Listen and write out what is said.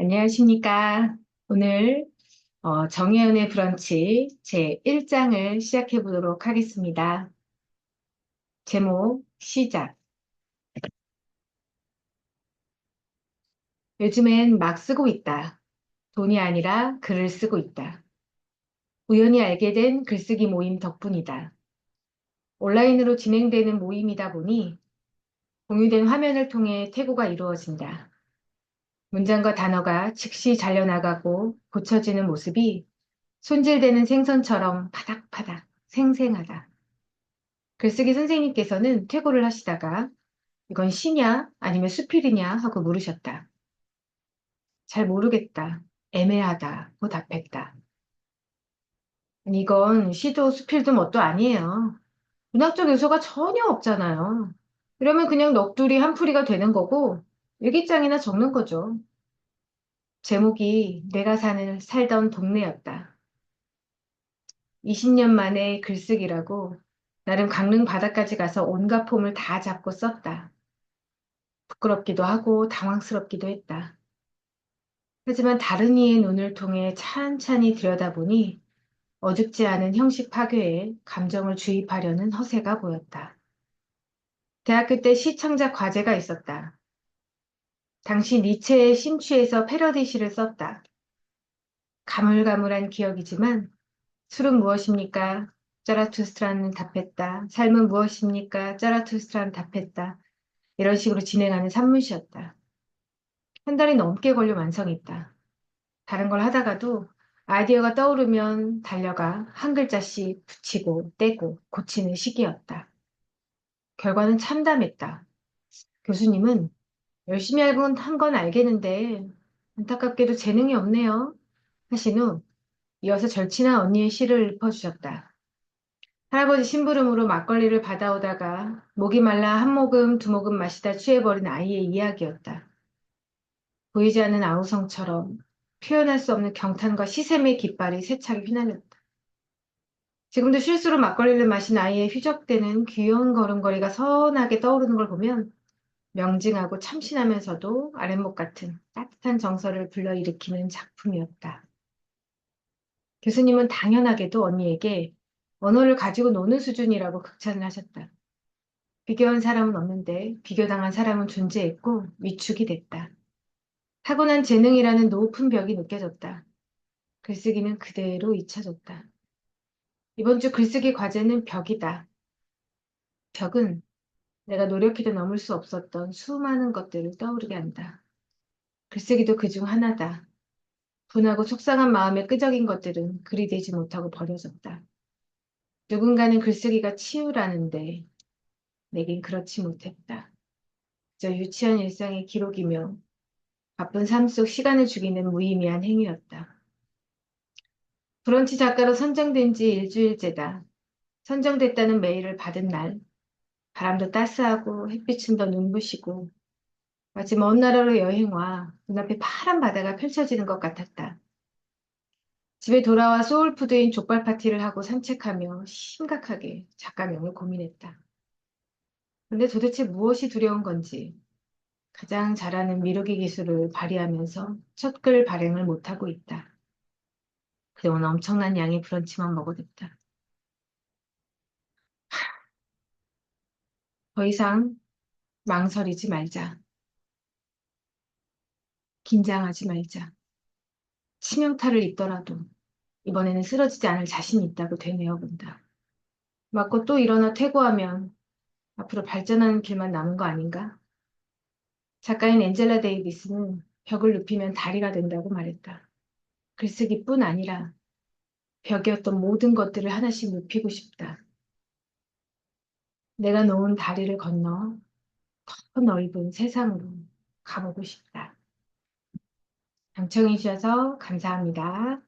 안녕하십니까. 오늘 어, 정혜연의 브런치 제 1장을 시작해 보도록 하겠습니다. 제목 시작. 요즘엔 막 쓰고 있다. 돈이 아니라 글을 쓰고 있다. 우연히 알게 된 글쓰기 모임 덕분이다. 온라인으로 진행되는 모임이다 보니 공유된 화면을 통해 태고가 이루어진다. 문장과 단어가 즉시 잘려나가고 고쳐지는 모습이 손질되는 생선처럼 파닥파닥 생생하다. 글쓰기 선생님께서는 퇴고를 하시다가 이건 시냐 아니면 수필이냐 하고 물으셨다. 잘 모르겠다. 애매하다고 답했다. 이건 시도 수필도 뭣도 아니에요. 문학적 요소가 전혀 없잖아요. 이러면 그냥 넋두리 한풀이가 되는 거고 일기장이나 적는 거죠. 제목이 내가 사는 살던 동네였다. 20년 만에 글쓰기라고 나름 강릉 바다까지 가서 온갖 폼을 다 잡고 썼다. 부끄럽기도 하고 당황스럽기도 했다. 하지만 다른 이의 눈을 통해 찬찬히 들여다보니 어둡지 않은 형식 파괴에 감정을 주입하려는 허세가 보였다. 대학교 때 시창작 과제가 있었다. 당시 니체의 심취에서 패러디 시를 썼다. 가물가물한 기억이지만 술은 무엇입니까? 짜라투스트라는 답했다. 삶은 무엇입니까? 짜라투스트라는 답했다. 이런 식으로 진행하는 산문시였다. 한 달이 넘게 걸려 완성했다. 다른 걸 하다가도 아이디어가 떠오르면 달려가 한 글자씩 붙이고 떼고 고치는 시기였다. 결과는 참담했다. 교수님은 열심히 한 건 알겠는데 안타깝게도 재능이 없네요. 하신 후 이어서 절친한 언니의 시를 읊어주셨다. 할아버지 심부름으로 막걸리를 받아오다가 목이 말라 한 모금 두 모금 마시다 취해버린 아이의 이야기였다. 보이지 않는 아우성처럼 표현할 수 없는 경탄과 시샘의 깃발이 세차게 휘날렸다. 지금도 실수로 막걸리를 마신 아이의 휘적대는 귀여운 걸음걸이가 선하게 떠오르는 걸 보면 명징하고 참신하면서도 아랫목 같은 따뜻한 정서를 불러일으키는 작품이었다. 교수님은 당연하게도 언니에게 언어를 가지고 노는 수준이라고 극찬을 하셨다. 비교한 사람은 없는데 비교당한 사람은 존재했고 위축이 됐다. 타고난 재능이라는 높은 벽이 느껴졌다. 글쓰기는 그대로 잊혀졌다. 이번 주 글쓰기 과제는 벽이다. 벽은 내가 노력해도 넘을 수 없었던 수많은 것들을 떠오르게 한다. 글쓰기도 그 중 하나다. 분하고 속상한 마음에 끄적인 것들은 글이 되지 못하고 버려졌다. 누군가는 글쓰기가 치유라는데 내겐 그렇지 못했다. 저 유치한 일상의 기록이며 바쁜 삶 속 시간을 죽이는 무의미한 행위였다. 브런치 작가로 선정된 지 일주일째다. 선정됐다는 메일을 받은 날, 바람도 따스하고 햇빛은 더 눈부시고 마치 먼 나라로 여행 와 눈앞에 파란 바다가 펼쳐지는 것 같았다. 집에 돌아와 소울푸드인 족발 파티를 하고 산책하며 심각하게 작가명을 고민했다. 근데 도대체 무엇이 두려운 건지 가장 잘하는 미루기 기술을 발휘하면서 첫 글 발행을 못하고 있다. 그동안 엄청난 양의 브런치만 먹어댔다. 더 이상 망설이지 말자. 긴장하지 말자. 치명타를 입더라도 이번에는 쓰러지지 않을 자신이 있다고 되뇌어 본다. 맞고 또 일어나 퇴고하면 앞으로 발전하는 길만 남은 거 아닌가? 작가인 엔젤라 데이비스는 벽을 눕히면 다리가 된다고 말했다. 글쓰기뿐 아니라 벽이었던 모든 것들을 하나씩 눕히고 싶다. 내가 놓은 다리를 건너 더 넓은 세상으로 가보고 싶다. 경청해 주셔서 감사합니다.